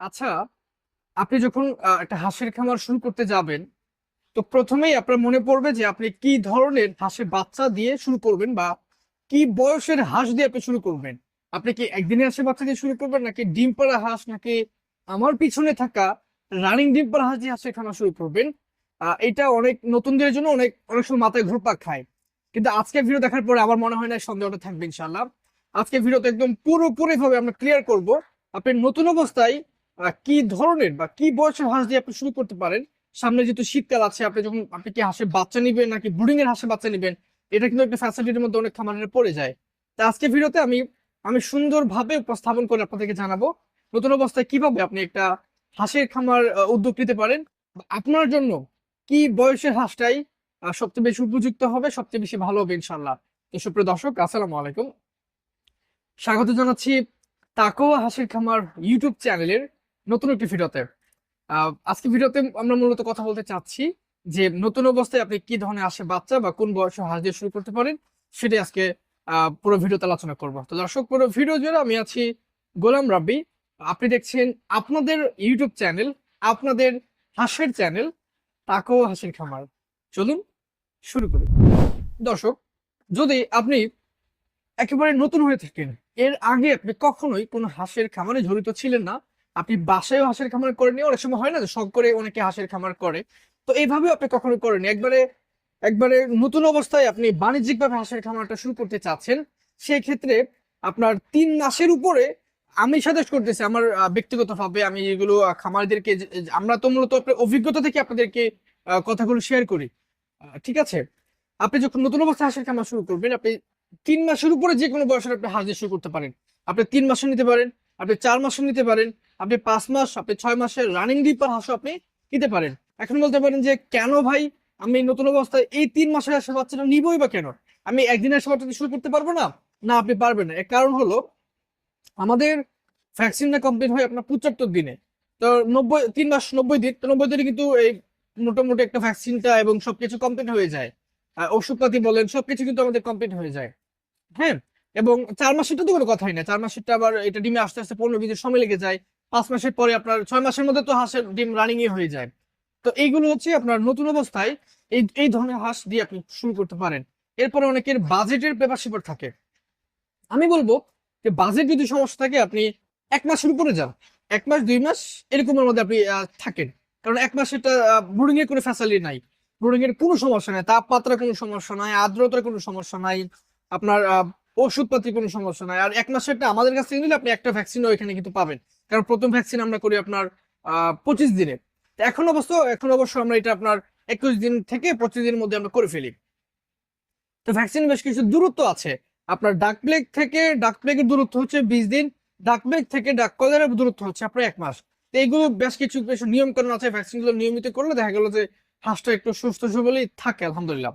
আচ্ছা আপনি যখন একটা হাঁসের খামার শুরু করতে যাবেন, তো প্রথমেই আপনার মনে পড়বে যে আপনি কি ধরনের হাঁসের বাচ্চা দিয়ে শুরু করবেন বা কি বয়সের হাঁস দিয়ে আপনি শুরু করবেন? আপনি কি একদিনের হাঁসের বাচ্চা দিয়ে শুরু করবেন নাকি ডিম পাড়া হাঁস, নাকি আমার পিছনে থাকা রানিং ডিম পাড়া হাঁস দিয়ে হাঁসের খামার শুরু করবেন? এটা অনেক নতুনদের জন্য অনেক অনেক সময় মাথায় ঘুরপাক খায়। কিন্তু আজকে ভিডিও দেখার পরে আমার মনে হয় না সন্দেহটা থাকবে ইনশাল্লাহ আজকে ভিডিওতে একদম পুরোপুরি ভাবে আমরা ক্লিয়ার করব। আপনি নতুন অবস্থায় কি ধরনের বা কি বয়সের হাঁস দিয়ে আপনি শুরু করতে পারেন? সামনে যেহেতু শীতকাল আছে, আপনি যখন, আপনি কি হাঁসের বাচ্চা নিবেন নাকি ব্রুডিং এর হাঁসের বাচ্চা নিবেন? এটা কিন্তু একটা ফ্যাসিলিটির মধ্যে অনেক খামারের পড়ে যায়। তা আজকে ভিডিওতে আমি আমি সুন্দরভাবে উপস্থাপন করে আপনাদেরকে জানাব, নতুন অবস্থায় কীভাবে আপনি একটা হাঁসের খামার উদ্যোগ নিতে পারেন। আপনার জন্য কি বয়সের হাঁসটাই সবচেয়ে বেশি উপযুক্ত হবে, সবচেয়ে বেশি ভালো হবে ইনশাল্লাহ তো সুপ্রিয় দর্শক, আসসালামু আলাইকুম। স্বাগত জানাচ্ছি তাকোয়া হাসির খামার ইউটিউব চ্যানেলের নতুন একটি ভিডিওতে। আজকে ভিডিওতে আমরা মূলত কথা বলতে চাচ্ছি যে নতুন অবস্থায় আপনি কি ধরনের আসে বাচ্চা বা কোন বয়সে হাঁস দিয়ে শুরু করতে পারেন, সেটাই আজকে পুরো ভিডিওতে আলোচনা করব। তো দর্শক, পুরো ভিডিও জুড়ে আমি আছি গোলাম রাব্বি। আপনি দেখছেন আপনাদের ইউটিউব চ্যানেল, আপনাদের হাঁসের চ্যানেল তাকেও হাসির খামার। চলুন শুরু করি। দর্শক, যদি আপনি একেবারে নতুন হয়ে থাকেন, এর আগে আপনি কখনোই কোনো হাঁসের খামারে জড়িত ছিলেন না আপনি বাসায়ও হাঁসের খামার করেনি অনেক সময় হয় না যে শখ করে অনেকে হাঁসের খামার করে? তো এইভাবেও আপনি কখনো করেনি একবারে একবারে নতুন অবস্থায় আপনি বাণিজ্যিকভাবে হাঁসের খামারটা শুরু করতে চাচ্ছেন সেই ক্ষেত্রে আপনার তিন মাসের উপরে আমি সাজেস্ট করতেছি, আমার ব্যক্তিগতভাবে আমি এগুলো খামারদেরকে আমরা তো মূলত অভিজ্ঞতা থেকে আপনাদেরকে কথাগুলো শেয়ার করি। ঠিক আছে? আপনি যখন নতুন অবস্থায় হাঁসের খামার শুরু করবেন, আপনি তিন মাসের উপরে যে কোনো বয়সের আপনি দিয়ে শুরু করতে পারেন। আপনি তিন মাসে নিতে পারেন, আপনি চার মাসে নিতে পারেন আপনি পাঁচ মাস, আপনি ছয় মাসের রানিং ডিপার হাঁসও আপনি নিতে পারেন। এখন বলতে পারেন যে, কেন ভাই আমি নতুন অবস্থায় এই তিন মাসের হাঁসের বাচ্চাটা নিবই বা কেন? আমি একদিনের দিয়ে শুরু করতে পারব না? না, আপনি পারবেন না। এর কারণ হলো, আমাদের ভ্যাকসিনটা কমপ্লিট হয় আপনার পঁচাত্তর দিনে। তো নব্বই, তিন মাস নব্বই দিন, তো নব্বই দিনে কিন্তু এই মোটামুটি একটা ভ্যাকসিনটা এবং সবকিছু কমপ্লিট হয়ে যায়। ওষুধপাতি বলেন, সবকিছু কিন্তু আমাদের কমপ্লিট হয়ে যায়। হ্যাঁ? এবং চার মাসেরটা তো কোনো কথাই না চার মাসেরটা আবার এটা ডিমে আস্তে আস্তে পনেরো দিনের সময় লেগে যায়। পাঁচ মাসের পরে আপনার ছয় মাসের মধ্যে তো হাঁসের ডিম রানিং এ হয়ে যায়। তো এইগুলো হচ্ছে আপনার নতুন অবস্থায় এই এই ধরনের হাঁস দিয়ে আপনি শুরু করতে পারেন। এরপরে অনেকের বাজেটের পেপার শিপার থাকে। আমি বলব যে বাজেট যদি সমস্যা থাকে, আপনি এক মাসের উপরে যান। এক মাস, দুই মাস এরকমের মধ্যে আপনি থাকেন। কারণ এক মাস এটা ব্রুডিং এর কোনো ফ্যাসিলিটি নাই। ব্রুডিং এর কোনো সমস্যা নাই। তাপমাত্রার কোনো সমস্যা নাই, আর্দ্রতার কোনো সমস্যা নাই। আপনার আহ, ওষুধপাতির কোনো সমস্যা নাই। আর এক মাসেরটা আমাদের কাছ থেকে নিলে আপনি একটা ভ্যাকসিনও এখানে কিন্তু পাবেন। কারণ প্রথম ভ্যাকসিন আমরা করি আপনার পঁচিশ দিনে। এখন অবশ্য এখন অবশ্য আমরা এটা আপনার একুশ দিন থেকে পঁচিশ দিনের মধ্যে আমরা করে ফেলি। তো ভ্যাকসিন বেশ কিছু দূরত্ব আছে। আপনার ডাক প্লেগ থেকে ডাক প্লেগের দূরত্ব হচ্ছে বিশ দিন। ডাক প্লেগ থেকে ডাক কলেরার দূরত্ব হচ্ছে আপনার এক মাস। তো এইগুলো বেশ কিছু বেশ নিয়ম কানুন আছে ভ্যাকসিনগুলো নিয়মিত করলে দেখা গেল যে হাঁসটা একটু সুস্থ সবলই থাকে আলহামদুলিল্লাহ।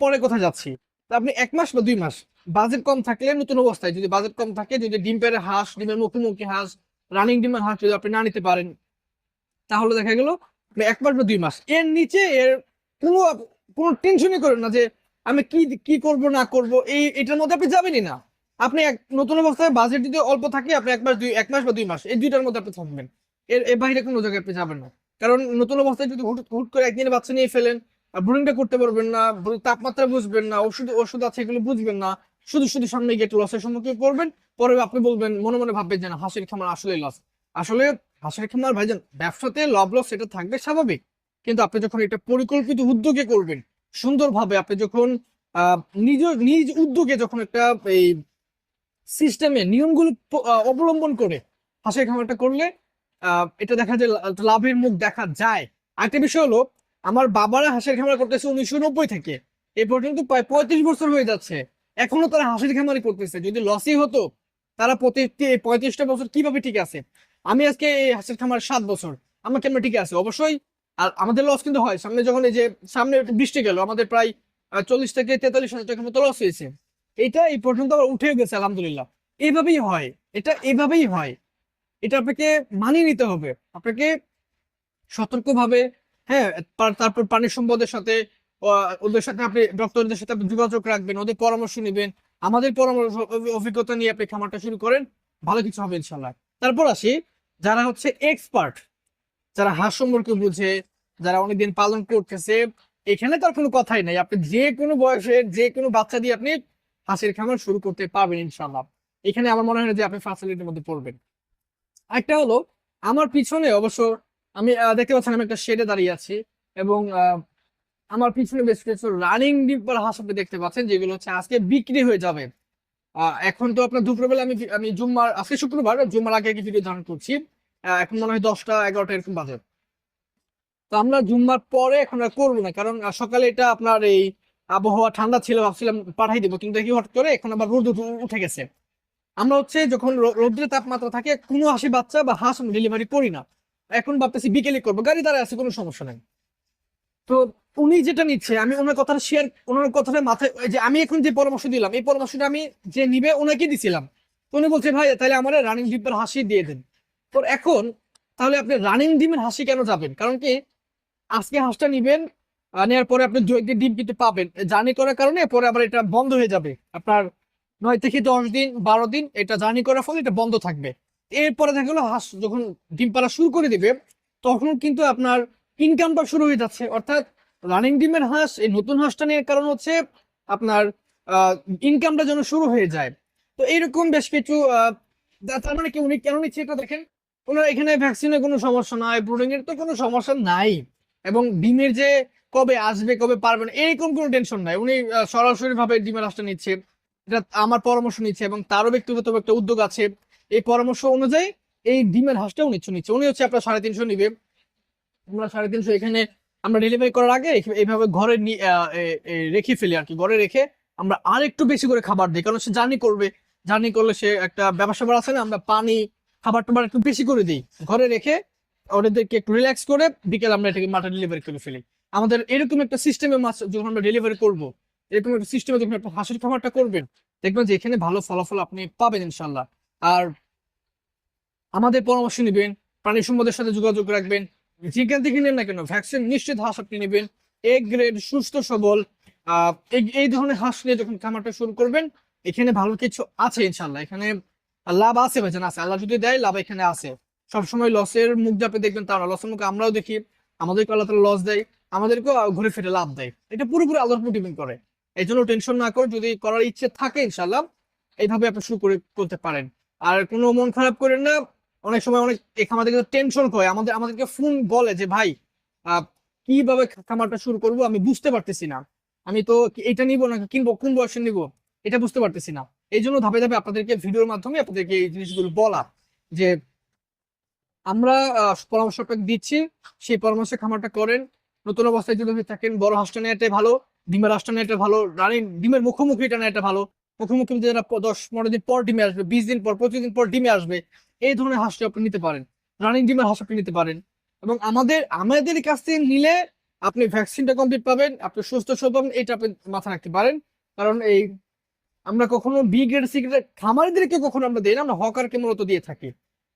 পরে কোথায় যাচ্ছি। আপনি এক মাস বা দুই মাস? বাজেট কম থাকলে নতুন অবস্থায়, যদি বাজেট কম থাকে, যদি ডিম পেড়ে হাঁস ডিমের মুখোমুখি হাঁস রানিং ডিমের হাঁস যদি আপনি না নিতে পারেন, তাহলে দেখা গেল এক মাস বা দুই মাস। এর নিচে এর কোনো কোনো টেনশনই করেন না যে আমি কি কি করব, না করব, এই, এটার মধ্যে আপনি যাবেনই না। আপনি এক, নতুন অবস্থায় বাজেট যদি অল্প থাকে, আপনি এক মাস, দুই, এক মাস বা দুই মাস, এই দুইটার মধ্যে আপনি থাকবেন এর এর বাইরে কোনো জায়গায় আপনি যাবেন না। কারণ নতুন অবস্থায় যদি হুট হুট করে একদিনে বাচ্চা নিয়ে ফেলেন ব্রুডিংটা করতে পারবেন না, তাপমাত্রা বুঝবেন না, ওষুধ ওষুধ আছে এগুলো বুঝবেন না শুধু শুধু সামনে গিয়ে একটু লসের সম্মুখীন করবেন, পরে আপনি বলবেন, মনে মনে ভাববেন যে না, হাঁসের খামার আসলে লস আসলে হাঁসের খামার ভাইজান, ব্যবসাতে লাভ লস এটা থাকবে স্বাভাবিক। কিন্তু আপনি যখন এটা পরিকল্পিত উদ্যোগে করবেন, সুন্দরভাবে আপনি যখন নিজ নিজ উদ্যোগে যখন একটা এই সিস্টেমে নিয়মগুলো অবলম্বন করে হাঁসের খামারটা করলে এটা দেখা যায় লাভের মুখ দেখা যায়। আরেকটা বিষয় হলো, আমার বাবারা হাঁসের খামার করতেছে উনিশশো নব্বই থেকে। এ পর্যন্ত প্রায় পঁয়ত্রিশ বছর হয়ে যাচ্ছে। এখনও তারা হাঁসের খামারই করতেছে। যদি লসই হতো, তারা প্রতি পঁয়ত্রিশটা বছর কীভাবে ঠিক আছে? আমি আজকে হাঁসের খামার সাত বছর। আমার কেমন ঠিক আছে? অবশ্যই। আর আমাদের লস কিন্তু হয়। সামনে যখন এই যে, সামনে বৃষ্টি গেল, আমাদের প্রায় চল্লিশ থেকে তেতাল্লিশ হাজার টাকার মতো লস হয়েছে। এটা এই পর্যন্ত আবার উঠে গেছে, আলহামদুলিল্লাহ। এইভাবেই হয়। এটা এইভাবেই হয়। এটা আপনাকে মানিয়ে নিতে হবে। আপনাকে সতর্কভাবে হ্যাঁ তারপর প্রাণী সম্পদের সাথে ওদের সাথে আপনি ডক্টরদের সাথে আপনি যোগাযোগ রাখবেন, ওদের পরামর্শ নেবেন। আমাদের পরামর্শ অভিজ্ঞতা নিয়ে আপনি খামারটা শুরু করেন, ভালো কিছু হবে ইনশাল্লাহ তারপর আসি, যারা হচ্ছে এক্সপার্ট যারা হাঁস সম্পর্কে বুঝে, যারা অনেকদিন পালন করতেছে, এখানে তার কোনো কথাই নাই। আপনি যে কোনো বয়সের যে কোনো বাচ্চা দিয়ে আপনি হাঁসের খামার শুরু করতে পারবেন ইনশাল্লাহ এখানে আমার মনে হয় যে আপনি ফ্যাসিলিটির মধ্যে পড়বেন। একটা হলো, আমার পিছনে অবশ্য আমি দেখতে পাচ্ছেন আমি একটা শেডে দাঁড়িয়ে আছি এবং আমার পিছনে বেশ কিছু রানিং ডিম্পার হাঁস দেখতে পাচ্ছেন, যেগুলো হচ্ছে আজকে বিক্রি হয়ে যাবে। এখন তো আপনার দুপুরবেলা আমি আমি জুম্মার, আজকে শুক্রবার জুম্মার আগে কি ভিডিও ধারণ করছি। এখন মনে হয় দশটা, এগারোটা এরকম বাজে। তো আমরা জুম্মার পরে এখন আর করব না, কারণ সকালে এটা আপনার এই আবহাওয়া ঠান্ডা ছিল, ভাবছিলাম পাঠাই দিব, কিন্তু দেখি হঠাৎ করে এখন আবার রোদ উঠে- গেছে। আমরা হচ্ছে যখন রৌদ্রের তাপমাত্রা থাকে, কোনো হাসি বাচ্চা বা হাঁস ডেলিভারি করি না। এখন ভাবতেছি বিকেলে করব, গাড়ি দ্বারা আছে, কোনো সমস্যা নেই। তো উনি যেটা নিচ্ছে, আমি ওনার কথাটা শেয়ার ওনার কথাটা মাথায় যে আমি এখন যে পরামর্শ দিলাম, এই পরামর্শটা আমি যে নিবে ওনাকে দিছিলাম। তো উনি বলছে ভাই তাহলে আমার রানিং ডিমের হাসি দিয়ে দেন। তো এখন, তাহলে আপনি রানিং ডিমের হাসি কেন যাবেন কারণ কি, আজকে হাঁসটা নিবেন নেওয়ার পরে আপনি দু, একদিন ডিম কিন্তু পাবেন। জার্নি করার কারণে পরে আবার এটা বন্ধ হয়ে যাবে। আপনার নয় থেকে দশ দিন, বারো দিন এটা জার্নি করার ফলে এটা বন্ধ থাকবে। এরপরে দেখা গেলো, হাঁস যখন ডিম পাড়া শুরু করে দিবে, তখন কিন্তু আপনার ইনকামটা শুরু হয়ে যাচ্ছে। অর্থাৎ রানিং ডিমের হাঁস, এই নতুন হাঁসটা নিয়ে কারণ হচ্ছে আপনার ইনকামটা যেন শুরু হয়ে যায়। তো এইরকম বেশ কিছু তার মানে কি উনি কেন নিচ্ছে এটা দেখেন? ওনার এখানে ভ্যাকসিনের কোনো সমস্যা নাই ব্রুডিং এর তো কোনো সমস্যা নাই। এবং ডিমের যে কবে আসবে, কবে পারবেন এরকম কোনো টেনশন নাই। উনি সরাসরি ভাবে ডিমের হাঁসটা নিচ্ছে। এটা আমার পরামর্শ নিচ্ছে এবং তারও ব্যক্তিগত একটা উদ্যোগ আছে। এই পরামর্শ অনুযায়ী এই ডিমের হাঁসটাও নিচ্ছে নিচ্ছে। উনি হচ্ছে আপনার সাড়ে তিনশো নিবে। আমরা সাড়ে তিনশো এখানে আমরা ডেলিভারি করার আগে এইভাবে ঘরে রেখে ফেলি আর কি। ঘরে রেখে আমরা আর একটু বেশি করে খাবার দিই। কারণ সে জার্নি করবে। জার্নি করলে সে একটা ব্যবসা আছে না, আমরা পানি, খাবার টাবার একটু বেশি করে দিই। ঘরে রেখে ওদেরকে একটু রিল্যাক্স করে বিকেল আমরা এটাকে মাঠে ডেলিভারি করে ফেলি। আমাদের এরকম একটা সিস্টেমে মাছ যখন আমরা ডেলিভারি করব, এরকম একটা সিস্টেমে যখন একটা হাঁসের খাবারটা করবেন, দেখবেন যে এখানে ভালো ফলাফল আপনি পাবেন ইনশাল্লাহ আর আমাদের পরামর্শ নেবেন, প্রাণী সম্পদের সাথে যোগাযোগ রাখবেন যেখান থেকে নেন না কেন ভ্যাকসিন নিশ্চিত হাঁস আপনি নেবেন। এ গ্রেড সুস্থ, সবল। এই- এই ধরনের হাঁস নিয়ে যখন খামারটা শুরু করবেন, এখানে ভালো কিছু আছে ইনশাল্লাহ এখানে লাভ আছে ভাইজান, আছে। আল্লাহ যদি দেয়, লাভ এখানে আছে। সবসময় লসের মুখ যাপে দেখবেন তারা, লসের মুখে আমরাও দেখি। আমাদেরকে আল্লাহ তালা লস দেয়, আমাদেরকেও ঘুরে ফিরে লাভ দেয়। এটা পুরোপুরি আল্লাহর উপর ডিপেন্ড করে। এই জন্য টেনশন না করে, যদি করার ইচ্ছে থাকে ইনশাল্লাহ এইভাবে আপনি শুরু করে, করতে পারেন। আর কোনো মন খারাপ করেন না অনেক সময় অনেক আমাদের টেনশন করে। আমাদের আমাদেরকে ফোন বলে যে, ভাই কীভাবে খামারটা শুরু করব? আমি বুঝতে পারতেছি না। আমি তো এটা নিব না কিনবো? কোন বয়সে নিব? এটা বুঝতে পারতেছি না। এই জন্য ধাপে ধাপে আপনাদেরকে ভিডিওর মাধ্যমে আপনাদেরকে এই জিনিসগুলো বলা যে, আমরা পরামর্শটা দিচ্ছি। সেই পরামর্শে খামারটা করেন। নতুন অবস্থায় যদি থাকেন, বড় হাঁসটা নেওয়াটাই ভালো। ডিমের হাঁসটা নেওয়াটা ভালো। রানিং ডিমের মুখোমুখি এটা নেওয়াটা ভালো। মুখোমুখি যারা দশ পনেরো দিন পর ডিমে আসবে, বিশ দিন পর, পঁচিশ দিন পর ডিমে আসবে, এই ধরনের হাঁসটা আপনি নিতে পারেন। রানিং ডিমের হাঁস আপনি নিতে পারেন। এবং আমাদের আমাদের কাছ থেকে নিলে আপনি ভ্যাকসিনটা কমপ্লিট পাবেন, আপনি সুস্থ সব পাবেন এটা আপনি মাথায় রাখতে পারেন। কারণ এই, আমরা কখনো বি গ্রেড সি গ্রেড খামারিদেরকে কখনো আমরা দিই না, আমরা হকারকে মূলত দিয়ে থাকি।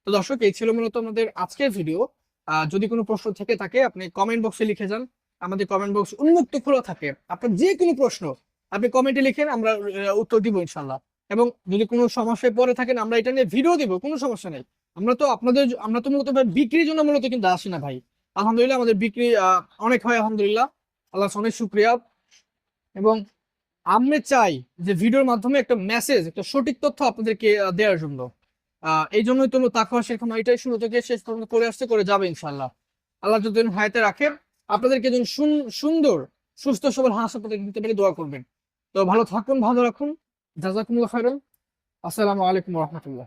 তো দর্শক, এই ছিল মূলত আমাদের আজকের ভিডিও যদি কোনো প্রশ্ন থেকে থাকে, আপনি কমেন্ট বক্সে লিখে যান। আমাদের কমেন্ট বক্স উন্মুক্ত খোলা থাকে। আপনার যে কোনো প্রশ্ন আপনি কমেন্টে লিখেন, আমরা উত্তর দিব ইনশাল্লাহ এবং যদি কোনো সমস্যায় পরে থাকেন, আমরা এটা নিয়ে ভিডিও দিব, কোনো সমস্যা নেই। আমরা তো আপনাদের আমরা তো মূলত বিক্রির জন্য মূলত কিন্তু আসি না ভাই। আলহামদুলিল্লাহ, আমাদের বিক্রি অনেক হয়, আলহামদুলিল্লাহ। আল্লাহ অনেক শুক্রিয়া। এবং আমরা চাই যে ভিডিওর মাধ্যমে একটা মেসেজ একটা সঠিক তথ্য আপনাদেরকে দেওয়ার জন্য। এই জন্যই তো তাকওয়া শেখানো এটাই শুরু থেকে শেষ পর্যন্ত করে আসতে করে যাবে ইনশাল্লাহ আল্লাহ যদি হায়াতে রাখেন, আপনাদেরকে যেন সুন- সুন্দর, সুস্থ, সবল হাঁস আপনাদের দিতে পারি, দোয়া করবেন। তো ভালো থাকুন ভালো রাখুন। জাজাকুমুল্লাহ খাইরান আসসালামু আলাইকুম রহমতুল্লাহ।